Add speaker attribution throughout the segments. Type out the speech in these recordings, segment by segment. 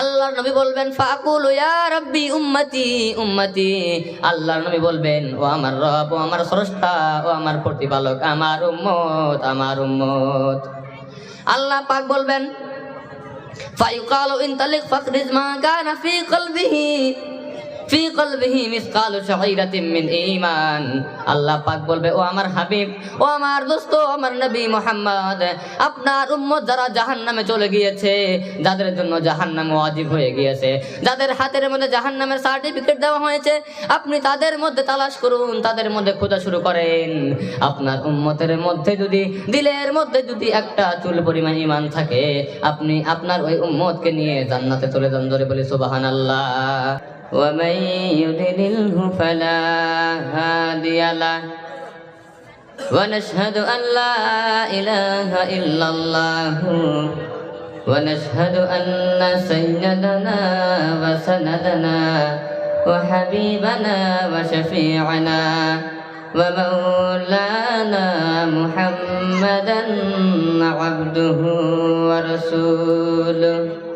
Speaker 1: আল্লাহর নবী বলবেন, ফাকুল ইয়া রাব্বি উম্মতি উম্মতি। আল্লাহর নবী বলবেন, ও আমার রব, ও আমার স্রষ্টা, ও আমার প্রতিপালক, আমার উম্মত আমার উম্মত। আল্লাহ পাক বলবেন, ফায়ুকালু ইনতালিক ফাকরিজ মা কানা ফি কলবিহি। ফি কলবিহি মিসকালু শাইরাতিন মিন ঈমান। আল্লাহ পাক বলবে, ও আমার হাবিব, ও আমার দোস্ত আমার নবী মুহাম্মদ, আপনার উম্মত যারা জাহান্নামে চলে গিয়েছে, যাদের জন্য জাহান্নাম ওয়াজিব হয়ে গিয়েছে, যাদের হাতের মধ্যে জাহান্নামের সার্টিফিকেট দেওয়া হয়েছে, আপনি তাদের মধ্যে তালাশ করুন, তাদের মধ্যে খোঁজা শুরু করেন। আপনার উম্মতের মধ্যে যদি, দিলের মধ্যে যদি একটা চুল পরিমাণ ইমান থাকে, আপনি আপনার ওই উম্মতকে নিয়ে জান্নাতে চলে যান ধরে বলি, সুবহানাল্লাহ। ومن يضلله فلا هادي له. ونشهد أن لا إله إلا الله. ونشهد أن سيدنا وسندنا وحبيبنا وشفيعنا ومولانا محمدا عبده ورسوله.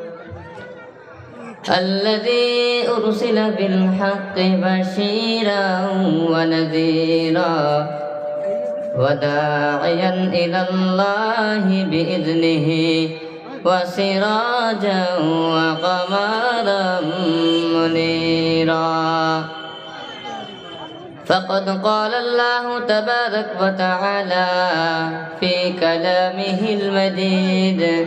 Speaker 1: الذي أرسل بالحق بشيرا ونذيرا وداعيا إلى الله بإذنه وسراجا وقمرا منيرا. فقد قال الله تبارك وتعالى في كلامه المجيد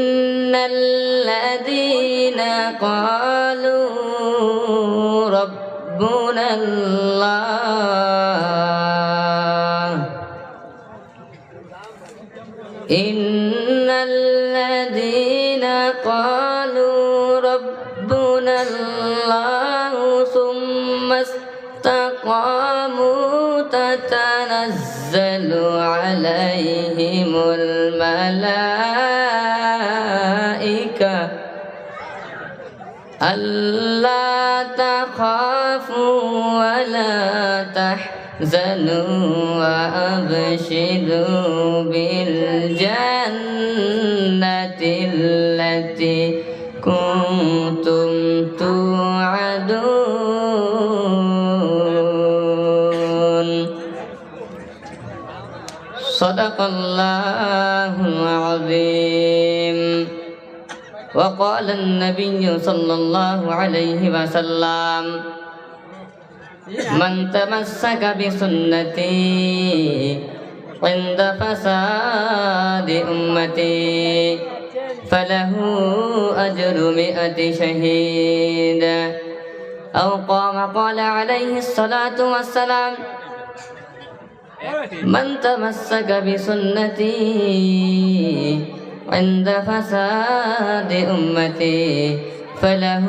Speaker 1: إن الذين قالوا ربنا الله إن الذين قالوا ربنا الله ثم استقاموا تتنزل عليهم الملائكة ألا تخافوا ولا تحزنوا وأبشروا بالجنة التي كنتم توعدون. صدق الله العظيم. وقال النبي صلى الله عليه وسلم من تمسك بسنتي عند فساد أمتي فله أجر مئة شهيد. أو قام قال عليه الصلاة والسلام من تمسك بسنتي عند فساد أمتي فله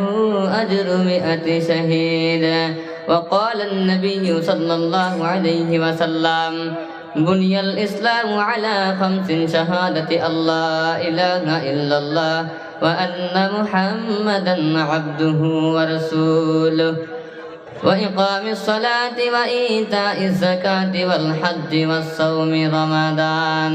Speaker 1: أجر مئة شهيد. وقال النبي صلى الله عليه وسلم بني الإسلام على خمس شهادة لا إله إلا الله وأن محمدا عبده ورسوله. وإقام الصلاة وإيتاء الزكاة والحج والصوم رمضان.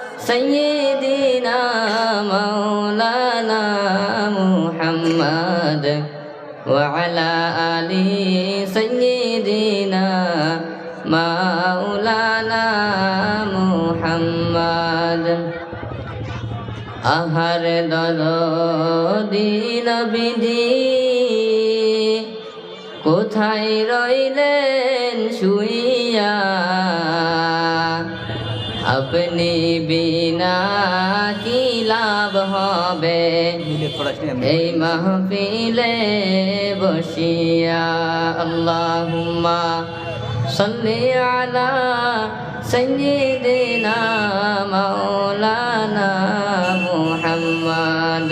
Speaker 1: سيدنا مولانا محمد وعلى آل سيدنا مولانا محمد আহার দিন বিধি কোথায় রইলেন শুইয়া আপনি বিনা কি লাভ হবে এই মাহফিলে বসিয়া আল্লাহুম্মা সাল্লি আলা সাইয়্যিদিনা মাওলানা মুহাম্মাদ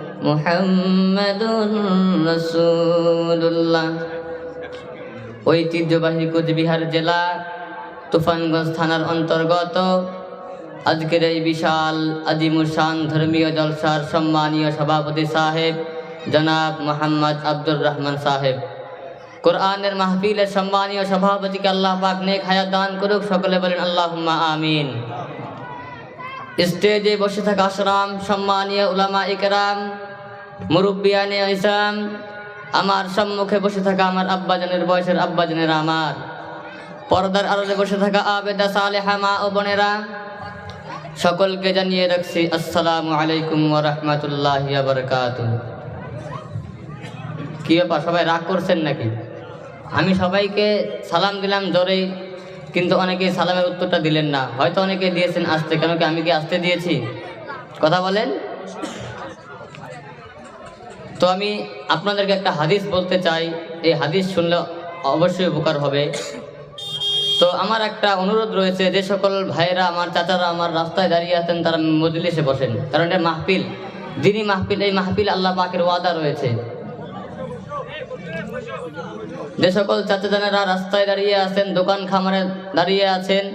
Speaker 1: মুহাম্মাদুর রাসূলুল্লাহ। ঐতিহ্যবাহী কোচবিহার জেলা তুফানগঞ্জ থানার অন্তর্গত। আজকের এই বিশাল আজিমুসান ধর্মীয় জলসার সম্মানীয় সভাপতি সাহেব জনাব মোহাম্মদ আব্দুর রহমান সাহেব। কোরআনের মাহফিলের সম্মানীয় সভাপতিকে আল্লাহ পাক নেক হায়াত দান করুক, সকলে বলেন আল্লাহুম্মা আমিন। স্টেজে বসে থাকা আশরাম সম্মানীয় উলামা ইকরাম মুরব্বিয়ানে ইসলাম আমার সম্মুখে বসে থাকা আমার আব্বাজানের বয়সের আব্বাজানেরা আমার। পর্দার আড়ালে বসে থাকা আবেদা সালেহা মা ও বোনেরা, সকলকে জানিয়ে রাখছি আসসালামু আলাইকুম ওয়া রাহমাতুল্লাহি ওয়া বারাকাতুহু। কি ব্যাপার, সবাই রাগ করছেন নাকি? আমি সবাইকে সালাম দিলাম জোরেই, কিন্তু অনেকে সালামের উত্তরটা দিলেন না। হয়তো অনেকে দিয়েছেন আসতে, কেন কি আমি কি আসতে দিয়েছি? কথা বলেন। তো আমি আপনাদেরকে একটা হাদিস বলতে চাই। এই হাদিস শুনলে অবশ্যই উপকার হবে। তো আমার একটা অনুরোধ রয়েছে, যে সকল ভাইয়েরা, আমার চাচারা আমার রাস্তায় দাঁড়িয়ে আছেন, তারা মজলিসে বসেন। কারণ এটা মাহফিল, দিনই মাহফিল, এই মাহফিল আল্লাহ পাকের ওয়াদা রয়েছে। যে সকল চাচাজানেরা রাস্তায় দাঁড়িয়ে আছেন, দোকান খামারে দাঁড়িয়ে আছেন,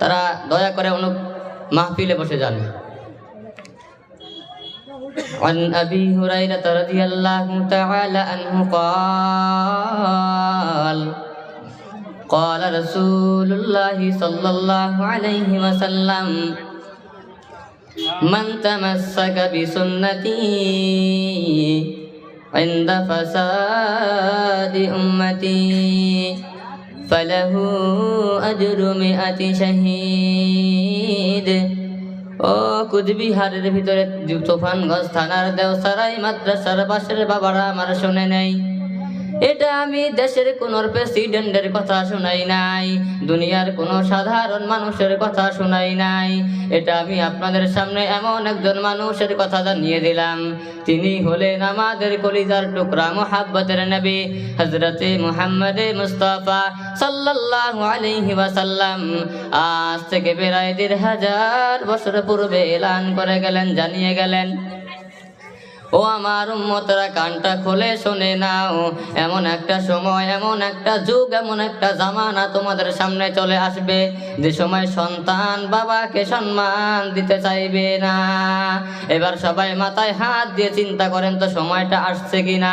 Speaker 1: তারা দয়া করে অনু মাহফিলে বসে যান। عن أبي هريرة رضي الله تعالى عنه قال قال رسول الله صلى الله عليه وسلم من تمسك بسنتي عند فساد أمتي فله أجر مئة شهيد. ও কুচবিহারের ভিতরে তুফানগঞ্জ থানার দেওসারাই মাদ্রাসার পাশের বাবারা আমার শুনে নেই। এটা আমি দেশের কোন প্রেসিডেন্টের কথা শোনাই নাই, দুনিয়ার কোনো সাধারণ মানুষের কথা শোনাই নাই। এটা আমি আপনাদের সামনে এমন একজন মানুষের কথা জানিয়ে দিলাম। তিনি হলেন আমাদের কলিজার টুকরা মোহাব্বতের নবী হজরতে মুহাম্মদে মুস্তাফা সাল্লাল্লাহু আলাইহি ওয়াসাল্লাম। আজ থেকে প্রায় দেড় হাজার বছর পূর্বে এলান করে গেলেন, জানিয়ে গেলেন। ও আমার উম্মতরা কানটা খুলে শুনে নাও। এমন একটা সময়, এমন একটা যুগ, এমন একটা জামানা তোমাদের সামনে চলে আসবে। যে সময় সন্তান বাবাকে সম্মান দিতে চাইবে না। এবার সবাই মাথায় হাত দিয়ে চিন্তা করেন তো সময়টা আসছে কিনা।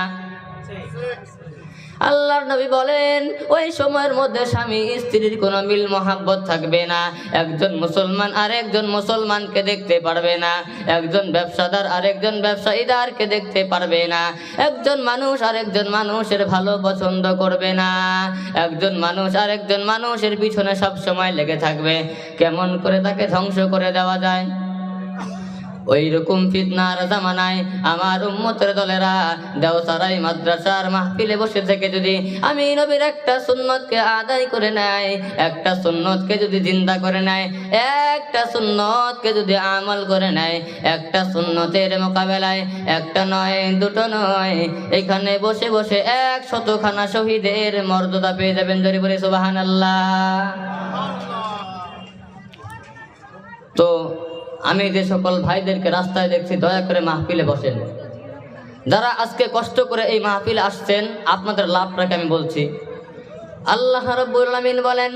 Speaker 1: আল্লাহর নবী বলেন, ওই সময়ের মধ্যে স্বামী স্ত্রীর কোনো মিল মহাব্বত থাকবে না। একজন মুসলমান আর একজন মুসলমানকে দেখতে পারবে না। একজন ব্যবসাদার আর আরেকজন ব্যবসায়ীদারকে দেখতে পারবে না। একজন মানুষ আরেকজন মানুষের ভালো পছন্দ করবে না। একজন মানুষ আরেকজন মানুষের পিছনে সব সময় লেগে থাকবে। কেমন করে তাকে ধ্বংস করে দেওয়া যায়? ওই রকম ফিতনার জামানায় আমার উম্মতের দলেরা দেওসারাই মাদ্রাসার মাহফিলে বসে থেকে যদি আমি নবীর একটা সুন্নতকে আদায় করে নেয়, একটা সুন্নতকে যদি জিন্দা করে নেয়, একটা সুন্নতকে যদি আমল করে নেয়, একটা সুন্নতের মোকাবেলায় একটা নয়, দুটো নয়, এখানে বসে বসে এক শতখানা শহীদের মর্যাদা পেয়ে যাবেন জরি বলে সুবাহান আল্লাহ তো আমি যে সকল ভাইদেরকে রাস্তায় দেখছি দয়া করে মাহফিলে বসেন যারা আজকে কষ্ট করে এই মাহফিলে আসছেন আপনাদের লাভটাকে আমি বলছি আল্লাহ রব্বুল আলামিন বলেন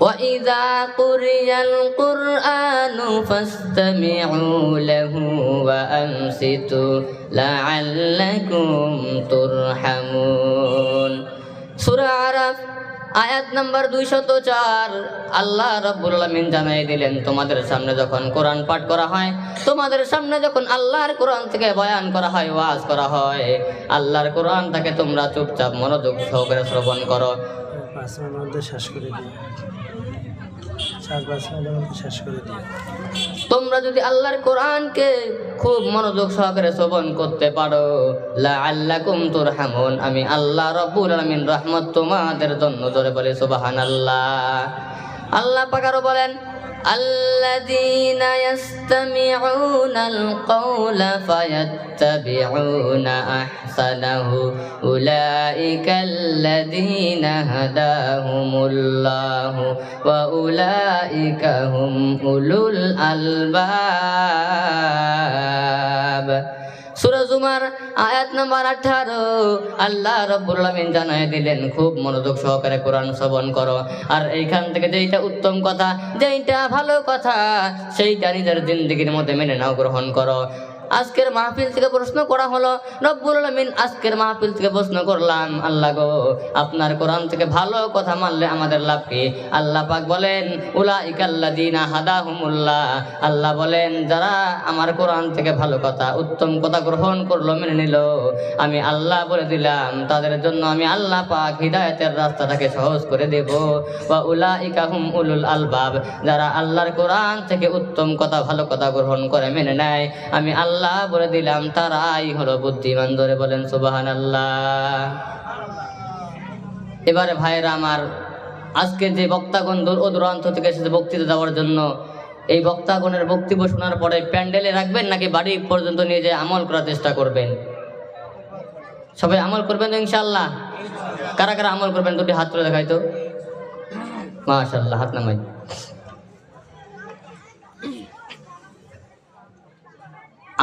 Speaker 1: وإذا قرئ القرآن فاستمعوا له وأنصتوا لعلكم ترحمون সূরা আরাফ আয়াত নাম্বার দুইশত চার। আল্লাহ রব্বুল আলমিন জানাই দিলেন, তোমাদের সামনে যখন কোরআন পাঠ করা হয়, তোমাদের সামনে যখন আল্লাহর কোরআন থেকে বয়ান করা হয়, ওয়াজ করা হয়, আল্লাহর কোরআন তাকে তোমরা চুপচাপ মনোযোগ সহকারে শ্রবণ করো।
Speaker 2: শেষ করে দিই চার পাঁচ মিনিটের মধ্যে শেষ করে দিই
Speaker 1: তোমরা যদি আল্লাহর কোরআনকে খুব মনোযোগ সহকারে শ্রবণ করতে পারো আল্লাহ কুমতুর হামন আমি আল্লাহ রব্বুল রহমত তোমাদের জন্য জোরে বলে সোবাহান আল্লাহ আল্লাহ পাকারও বলেন الذين يستمعون القول فيتبعون أحسنه. أولئك الذين هداهم الله وأولئك هم أولو الألباب. জুমার আয়াত নাম্বার 18 আল্লাহ রব্বুল জানাই দিলেন, খুব মনোযোগ সহকারে কোরআন শ্রবণ করো। আর এইখান থেকে যেইটা উত্তম কথা, যেইটা ভালো কথা, সেইটা নিজের জিন্দগির মধ্যে মেনে নাও, গ্রহণ করো। আজকের মাহফিল থেকে প্রশ্ন করা হলো, রব্বুল আলামিন আজকের মাহফিল থেকে প্রশ্ন করলাম। আল্লাহ গো, আপনার কোরআন থেকে ভালো কথা মানলে আমাদের লাভ কি? আল্লাহ পাক বলেন উলাইকাল্লাযিনা হাদাহুমুল্লাহ। আল্লাহ বলেন, যারা আমার কোরআন থেকে ভালো কথা, উত্তম কথা গ্রহণ করল, মেনে নিল। আমি আল্লাহ বলে দিলাম, তাদের জন্য আমি আল্লাহ পাক হিদায়াতের রাস্তাটাকে সহজ করে দেব। বা উলাইকা হুম উলুল আলবাব। যারা আল্লাহর কোরআন থেকে উত্তম কথা, ভালো কথা গ্রহণ করে, মেনে নেয়। আমি আল্লাহ বলে দিলাম, তারাই হলো বুদ্ধিমান। ধরে বলেন সুবাহান আল্লাহ এবারে ভাইয়েরা আমার, আজকে যে বক্তাগণ দূর ও দূরান্ত থেকে এসেছে বক্তৃতা দেওয়ার জন্য, এই বক্তাগণের বক্তব্য শোনার পরে প্যান্ডেলে রাখবেন নাকি বাড়ি পর্যন্ত নিয়ে যেয়ে আমল করার চেষ্টা করবেন? সবাই আমল করবেন তো ইনশাল্লাহ কারা কারা আমল করবেন দুটি হাত তুলে দেখাই তো। মাশাল্লাহ হাত নামাই।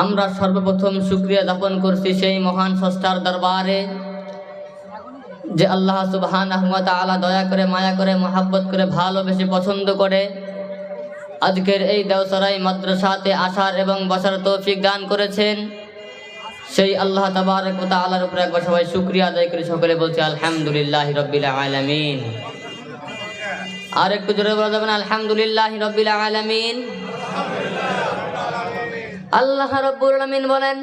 Speaker 1: আমরা সর্বপ্রথম শুক্রিয়া জ্ঞাপন করছি সেই মহান স্রষ্টার দরবারে যে আল্লাহ সুবহান আহমদ আলা দয়া করে, মায়া করে, মহাব্বত করে, ভালোবেসে পছন্দ করে। আজকের এই দেওসরাই মাদ্রাসাতে আসার এবং বসার তৌফিক দান করেছেন। সেই আল্লাহ তাবারক ওয়া তাআলার উপরে একবার সবাই শুকরিয়া আদায় করে, সকলে বলছি আলহামদুলিল্লাহি রাব্বিল আলামিন। আর একটু জোরে বলা যাবে না, আলহামদুলিল্লাহি রাব্বিল আলামিন। আল্লাহ রাব্বুল আলামিন বলেন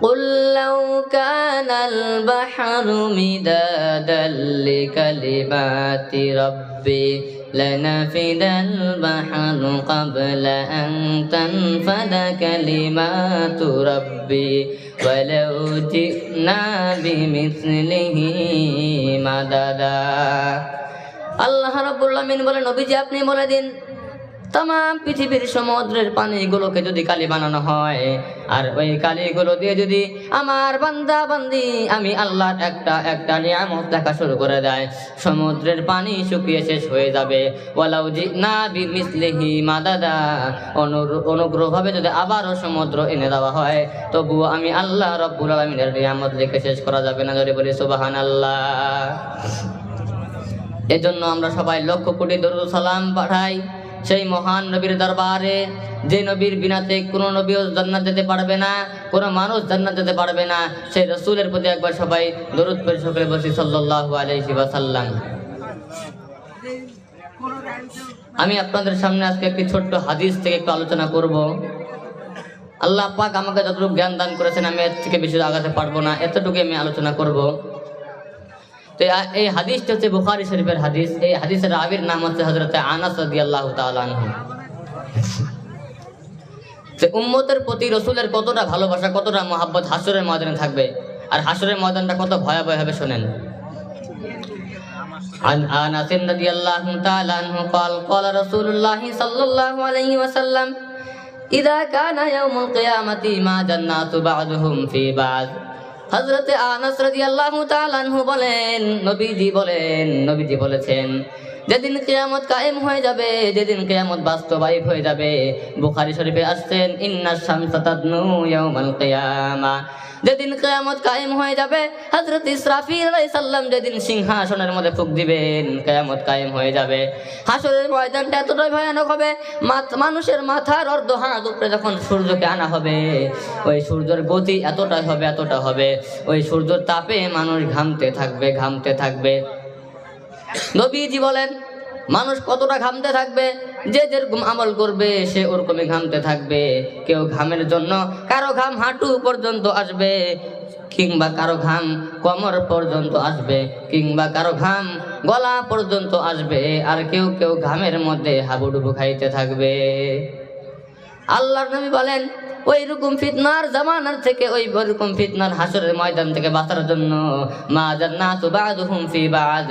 Speaker 1: قل لو كان البحر مدادا لكلمات ربي لنفد البحر قبل أن تنفد كلمات ربي ولو جئنا بمثله مددا আল্লাহ রাব্বুল আলামিন বলে নবীজি আপনি বলে দিন তাম পৃথিবীর সমুদ্রের পানিগুলোকে যদি কালি বানানো হয়, আর ওই কালিগুলো দিয়ে যদি আমার বান্দা বান্দি, আমি আল্লাহর একটা একটা নিয়ামত দেখা শুরু করে দেয়, সমুদ্রের পানি শুকিয়ে শেষ হয়ে যাবে। ওয়ালাউ জি না বি মিসলিহি মাদাদা অনুগ্রহভাবে যদি আবারও সমুদ্র এনে দেওয়া হয়, তবুও আমি আল্লাহ রব্বুল আলমিনের নিয়ামত রেখে শেষ করা যাবে না। যদি বলি সুবাহান আল্লাহ এজন্য আমরা সবাই লক্ষ কোটি দরুদ সালাম পাঠাই। সেই মহান নবীর দরবারে, যে নবীর বিনাতে কোনো নবীও জান্নাত যেতে পারবে না, কোনো মানুষ জান্নাত যেতে পারবে না, সেই রসুলের প্রতি একবার সবাই দরুদ পড়ে সকলে বসি আলাইহি ওয়াসাল্লাম। আমি আপনাদের সামনে আজকে একটি ছোট্ট হাদিস থেকে একটু আলোচনা করব। আল্লাহ পাক আমাকে যতটুকু জ্ঞান দান করেছেন, আমি এর থেকে বেশি আগাতে পারব না এতটুকু আমি আলোচনা করব। তো এ- এই হাদিসটা হচ্ছে বুখারি শরীফের হাদিস এই হাদিসের রাবির নাম হচ্ছে হজরত আনাস রাদিয়াল্লাহু তাআলা আনহু যে উম্মতের প্রতি রসুলের কতটা ভালোবাসা কতটা মহাব্বত হাসরের ময়দানে থাকবে আর হাসরের ময়দানটা কত ভয়াবহ হবে শোনেন عن انس رضي الله تعالى عنه قال قال رسول الله صلى الله عليه وسلم اذا كان يوم القيامه ما جنات بعضهم في بعض হজরত আনাস রাজি আল্লাহ তালু বলেন, নবীজি বলেন, নবীজি বলেছেন, যেদিন কেয়ামত কায়েম হয়ে যাবে, যেদিন কেয়ামত বাস্তবায়িত হয়ে যাবে, বুখারি শরীফে আসছেন, ইন্নাশ শামসা তাদনু ইয়াউমাল কিয়ামা। যেদিন কেয়ামত কায়েম হয়ে যাবে হজরত ইসরাফিল আলাই সাল্লাম যেদিন সিংহাসনের মধ্যে ফুক দিবেন, কেয়ামত কায়েম হয়ে যাবে। হাসরের ময়দানটা এতটাই ভয়ানক হবে মানুষের মাথার অর্ধ হাত উপরে যখন সূর্যকে আনা হবে, ওই সূর্যের গতি এতটাই হবে, এতটা হবে। ওই সূর্যের তাপে মানুষ ঘামতে থাকবে ঘামতে থাকবে। নবীজি বলেন মানুষ কতটা ঘামতে থাকবে? যে যেরকম আমল করবে, সে ওরকমই ঘামতে থাকবে। কেউ ঘামের জন্য কারও ঘাম হাঁটু পর্যন্ত আসবে, কিংবা কারও ঘাম কমর পর্যন্ত আসবে, কিংবা কারও ঘাম গলা পর্যন্ত আসবে, আর কেউ কেউ ঘামের মধ্যে হাবুডুবু খাইতে থাকবে। আল্লাহর নবী বলেন ওই রকম ফিতনার জামানার থেকে ওই রকম ফিতনার হাসরের ময়দান থেকে বাঁচার জন্য মা জান্নাতু বাদুহুম ফি বাদ।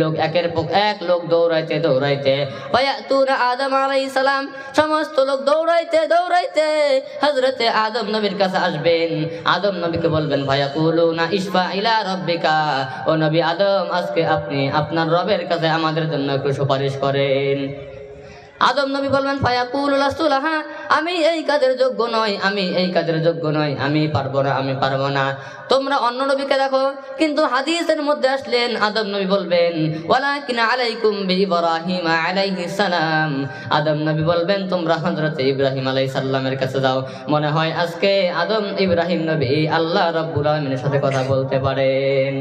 Speaker 1: লোক একের পর এক লোক দৌড়াইতে দৌড়াইতে আদম আলাইহিস সালাম। সমস্ত লোক দৌড়াইতে দৌড়াইতে হযরতে আদম নবীর কাছে আসবেন। আদম নবীকে বলবেন ফায়াকুলুনা ইশফা ইলা রাব্বিকা। ও নবী আদম, আজকে আপনি আপনার রবের কাছে আমাদের জন্য একটু সুপারিশ করেন। আদম নবী বলবেন লাহা। আমি এই কাজের যোগ্য নই, আমি এই কাজের যোগ্য নই, আমি পারব না, আমি পারব না। তোমরা অন্য নবীকে দেখো, কিন্তু হাদিসের মধ্যে আসলেন, আদম নবী বলবেন, ওয়ালাকিন আলাইকুম বি ইব্রাহিম আলাইহিস সালাম। আদম নবী বলবেন, তোমরা হযরত ইব্রাহিম আলাইহিস সালামের কাছে যাও। মনে হয় আজকে আদম, ইব্রাহিম নবী আল্লাহ রাব্বুল আলামিনের সাথে কথা বলতে পারেন।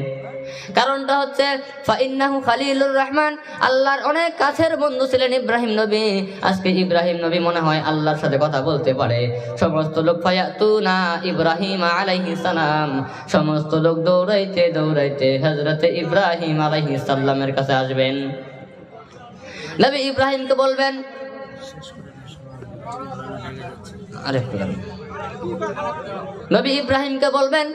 Speaker 1: কারণটা হচ্ছে, ফাইন্নাহু খালিলুর রহমান, আল্লাহর অনেক কাছের বন্ধু ছিলেন ইব্রাহিম নবী। আজকে ইব্রাহিম নবী মনে হয় আল্লাহর সাথে কথা বলতে পারে। সমস্ত লোক ফায়াতুনা ইব্রাহিম আলাইহিস সালাম। সমস্ত লোক দৌড়াইতে দৌড়াইতে হযরতে ইব্রাহিম আলাইহিস সালামের কাছে আসবেন। নবী ইব্রাহিমকে বলবেন, আরে নবী ইব্রাহিমকে বলবেন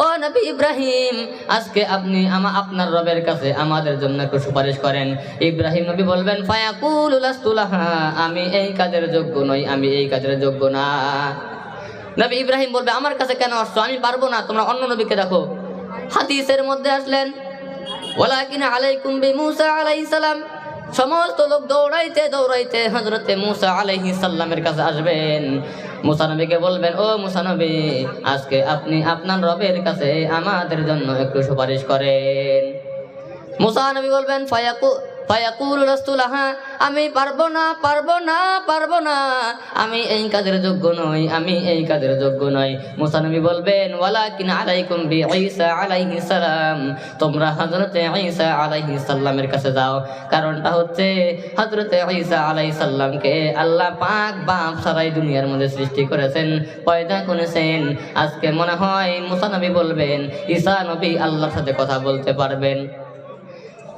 Speaker 1: ও নবী ইব্রাহিম, আজকে আপনি আমা, আপনার রবের কাছে আমাদের জন্য একটু সুপারিশ করেন। ইব্রাহিম নবী বলবেন, ফায়াকুল লাস্তুলাহা আমি এই কাজের যোগ্য নই, আমি এই কাজের যোগ্য না। নবী ইব্রাহিম বলবে, আমার কাছে কেন আসছো? আমি পারব না, তোমরা অন্য নবীকে দেখো। হাদিসের মধ্যে আসলেন, ওয়ালাকিন আলাইকুম বি মুসা আলাইহিস সালাম। সমস্ত লোক দৌড়াইতে দৌড়াইতে হজরতে মুসা আলহি সাল্লামের কাছে আসবেন। মুসানবীকে বলবেন, ও মুসানবী আজকে আপনি আপনার রবের কাছে আমাদের জন্য একটু সুপারিশ করেন। মুসানবী বলবেন, ফায়াকু আমি পারব না পারব না পারব না। আমি এই কাজের যোগ্য নই, আমি এই কাজের যোগ্য নই। মুসা নবী বলবেন, ওয়ালাকিন আলাইকুম বি ঈসা আলাইহিস সালাম। তোমরা হযরতে ঈসা আলাইহিস সালামের কাছে যাও। কারণটা হচ্ছে, হযরতে ঈসা আলাইহিস সালামকে আল্লাহ পাক বাপ সারাই দুনিয়ার মধ্যে সৃষ্টি করেছেন, পয়দা করেছেন। আজকে মনে হয় মুসা নবী বলবেন, ঈসা নবী আল্লাহর সাথে কথা বলতে পারবেন।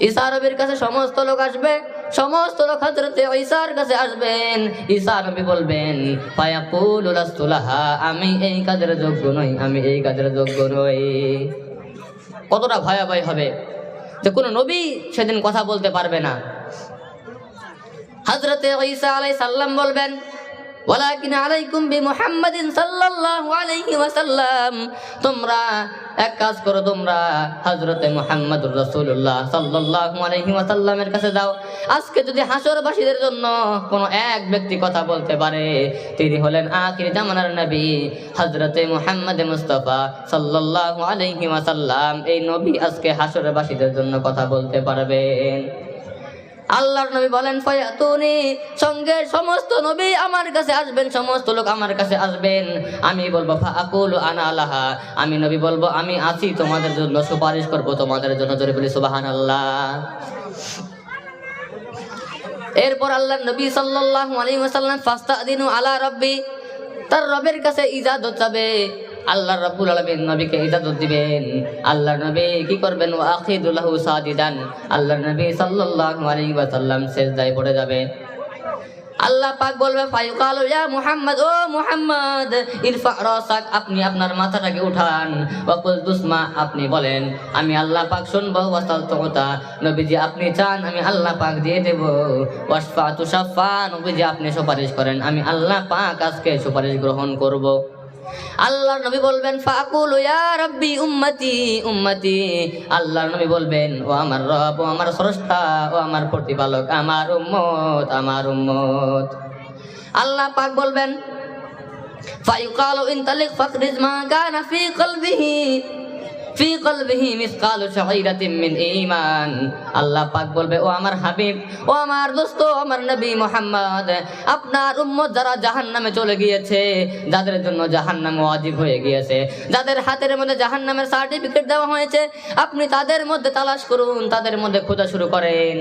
Speaker 1: ঈসা নবীর কাছে সমস্ত লোক আসবে, সমস্ত লোক হজরতে ঈসার কাছে আসবেন। ঈসা নবী বলবেন আমি এই কাজের যোগ্য নই, আমি এই কাজের যোগ্য নই। কতটা ভয়াবহ হবে। যে কোনো নবী সেদিন কথা বলতে পারবে না। হজরতে ঈসা আলাই সাল্লাম বলবেন ওয়ালাকিন আলাইকুম বি মুহাম্মাদিন সাল্লাল্লাহু আলাইহি ওয়াসাল্লাম। তোমরা এক কাজ করো, তোমরা হযরতে মুহাম্মদুর রাসূলুল্লাহ সাল্লাল্লাহু আলাইহি ওয়াসাল্লামের কাছে যাও। আজকে যদি হাসরবাসীদের জন্য কোনো এক ব্যক্তি কথা বলতে পারে, তিনি হলেন আখির জামানার নবী হযরতে মুহাম্মদ মুস্তাফা সাল্লাল্লাহু আলাইহি ওয়াসাল্লাম। এই নবী আজকে হাসরবাসীদের জন্য কথা বলতে পারবেন। আল্লাহর নবী বলেন, ফায়াতুনি, সঙ্গে সমস্ত নবী আমার কাছে আসবেন, সমস্ত লোক আমার কাছে আসবেন। আমি বলব ফাকুল আনা আলাহা আমি নবী বলব, আমি আছি, তোমাদের জন্য সুপারিশ করব, তোমাদের জন্য জোরে বলি, সুবহানাল্লাহ। এরপর আল্লাহ নবী সাল্লাল্লাহু আলাইহি ওয়াসাল্লাম, ফাস্তাদিনু আলা রাব্বি। তার রবের কাছে ইজাজত চাবে। আল্লাহ রাব্বুল আলামিন নবীকে ইজাজত দিবেন। আল্লাহ নবী কি করবেন? ওয়া আখিদুল্লাহু সাজিদান। আল্লাহ নবী সাল্লাল্লাহু আলাইহি ওয়াসাল্লাম সিজদায় পড়ে যাবে। আল্লাহ পাক বলবে, ফায়ুকালু ইয়া মুহাম্মদ, ও মুহাম্মদ, ইরফা রাসাক, আপনি আপনার মাথাটাকে উঠান। ওয়াকুল দুসমা আপনি বলেন, আমি আল্লাহ পাক শুনব ওয়াসাল তুতা নবীজি, আপনি চান, আমি আল্লাহ পাক দিয়ে দেব। ওয়াসফা তুশাফা নবীজি, আপনি সুপারিশ করেন, আমি আল্লাহ পাক আজকে সুপারিশ গ্রহণ করব। আল্লাহর নবী বলবেন, ফাকুল ইয়া রব্বি উম্মতি উম্মতি। আল্লাহর নবী বলবেন, ও আমার রব, ও আমার স্রষ্টা, ও আমার প্রতিপালক, আমার উম্মত আমার উম্মত। আল্লাহ পাক বলবেন ফাইকাল ইনতালিক ফাখরিজ মা কানা ফি কলবিহি। ফি কলবিহি শাইরাতিন মিন ঈমান। আল্লাহ পাক বলবে, ও আমার হাবিব, ও আমার দোস্ত আমার নবী মুহাম্মদ, আপনার উম্মত যারা জাহান্নামে চলে গিয়েছে, যাদের জন্য জাহান্নাম ওয়াজিব হয়ে গিয়েছে, যাদের হাতের মধ্যে জাহান্নামের সার্টিফিকেট দেওয়া হয়েছে, আপনি তাদের মধ্যে তালাশ করুন, তাদের মধ্যে খোঁজা শুরু করেন।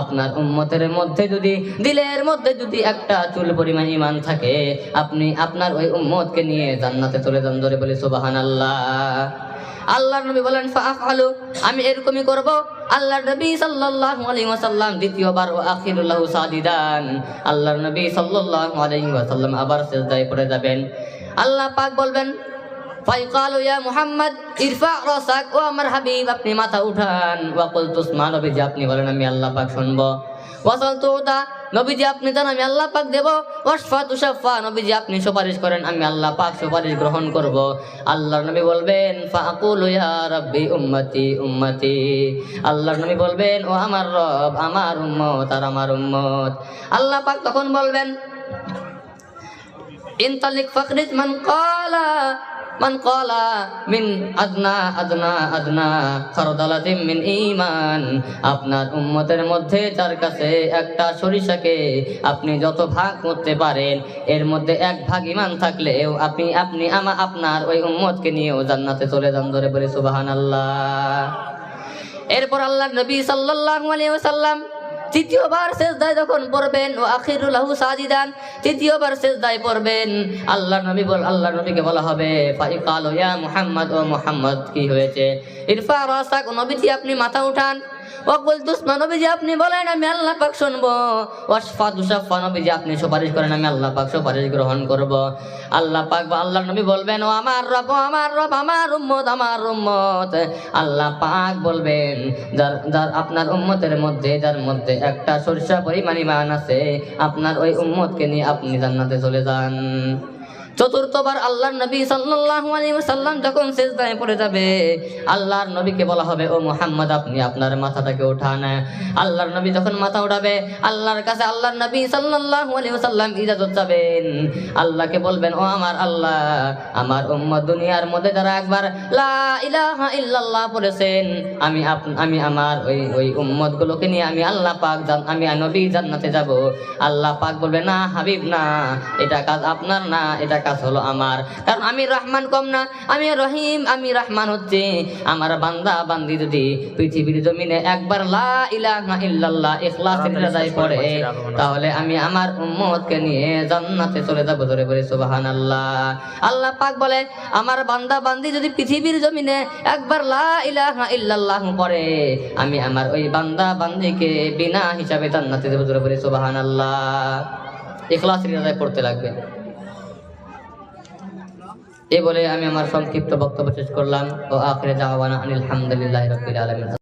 Speaker 1: আপনার উম্মতের মধ্যে যদি, দিলের মধ্যে যদি একটা চুল পরিমাণ ইমান থাকে, আপনি আপনার ওই উম্মতকে নিয়ে জান্নাতে চলে যান ধরে বলি, সুবহানাল্লাহ। আল্লাহ নবী বলেন আমি এরকমই করব। আল্লাহ নবী ওয়াসাল্লাম দ্বিতীয়বার ও আখিরুল্লাহু সাদিদান আল্লাহ নবী ওয়াসাল্লাম আবার সিজদায় পড়ে যাবেন। আল্লাহ পাক বলবেন ইয়া ইরফা ও আমার হাবিব, আপনি মাথা উঠান। আপনি বলেন, আমি আল্লাহ পাক শুনব। ওয়াসাল নবীজি আপনি জান, আমি আল্লাহ পাক দেব। ওয়াসফা তুশাফা নবীজি আপনি সুপারিশ করেন, আমি আল্লাহ পাক সুপারিশ গ্রহণ করব। আল্লাহর নবী বলবেন ফাকুলু ইয়া রাব্বি উম্মতি উম্মতি। আল্লাহর নবী বলবেন, ও আমার রব, আমার উম্মত আর আমার উম্মত। আল্লাহ পাক তখন বলবেন, ইনতালিক ফাকরিজ মান ক্বালা মান ক্বালা মিন আদনা আদনা আদনা খারদালাতিম মিন ঈমান। আপনার উম্মতের মধ্যে যার কাছে একটা সরিষাকে আপনি যত ভাগ করতে পারেন, এর মধ্যে এক ভাগ ইমান থাকলেও আপনি আপনি আমা, আপনার ওই উম্মতকে নিয়েও জান্নাতে চলে যান ধরে বলে সুবহানাল্লাহ। এরপর আল্লাহ নবী সাল্লাল্লাহু আলাইহি ওয়াসাল্লাম তৃতীয়বার শেষ দায় যখন পড়বেন ও আখিরুল লাহু সাজিদান, তৃতীয়বার শেষ দায় পড়বেন। আল্লাহ নবী বল, আল্লাহ নবীকে বলা হবে ইয়া মুহাম্মদ ও মুহাম্মদ, কি হয়েছে? ইরফা, রাসাক নবীটি আপনি মাথা উঠান। ওয়াকুল তুসমা নবীজি আপনি বলেন, আমি আল্লাহ পাক শুনব। ওয়াসফা তুসাফা নবীজি আপনি সুপারিশ করেন, আমি আল্লাহ পাক সুপারিশ গ্রহণ করব। আল্লাহ পাক বা আল্লাহ নবী বলবেন, ও আমার রব আমার রব, আমার উম্মত আমার উম্মত। আল্লাহ পাক বলবেন, যার যার আপনার উম্মতের মধ্যে, যার মধ্যে একটা সরিষা পরিমাণ ইমান আছে, আপনার ওই উম্মতকে নিয়ে আপনি জান্নাতে চলে যান। চতুর্থবার আল্লাহর নবী সাল্লাল্লাহু আলাইহি ওয়াসাল্লাম যখন সিজদায় পড়ে যাবে, আল্লাহর নবীকে বলা হবে, ও মুহাম্মদ, আপনি আপনার মাথাটাকে উঠান। আল্লাহর নবী যখন মাথা উঠাবে, আল্লাহর কাছে আল্লাহর নবী সাল্লাল্লাহু আলাইহি ওয়াসাল্লাম ইজাজত চাবেন। আল্লাহকে বলবেন, ও আমার আল্লাহ, আমার উম্মত দুনিয়ার মধ্যে যারা একবার লা ইলাহা ইল্লাল্লাহ বলেছেন আমি আমি আমার ওই ওই উম্মত গুলোকে নিয়ে আমি আল্লাহ পাক আমি নবী জান্নাতে যাব। আল্লাহ পাক বলবে, না হাবিব, না, এটা কাজ আপনার না, এটা কাজ হলো আমার। কারণ আমি রহমান কম না আমি রহিম আমি রহমান হচ্ছে আমার বান্দা বান্দি যদি পৃথিবীর জমিনে একবার লা ইলাহা ইল্লাল্লাহ ইখলাসের রাজায় পড়ে তাহলে আমি আমার উম্মতকে নিয়ে জান্নাতে চলে যাব ধরে বলে সুবহানাল্লাহ। আল্লাহ পাক বলে আমার বান্দা বান্দি যদি পৃথিবীর জমিনে একবার লা ইলাহা ইল্লাল্লাহ পড়ে আমি আমার ওই বান্দা বান্দিকে বিনা হিসাবে জান্নাতে দেব ধরে বলে সুবহানাল্লাহ। ইখলাসের রাজায় পড়তে লাগবে। এ বলে আমি আমার সংক্ষিপ্ত বক্তব্য শেষ করলাম। ও আখরে দাওয়ানা আনিল হামদুলিল্লাহ রবিল আলামিন।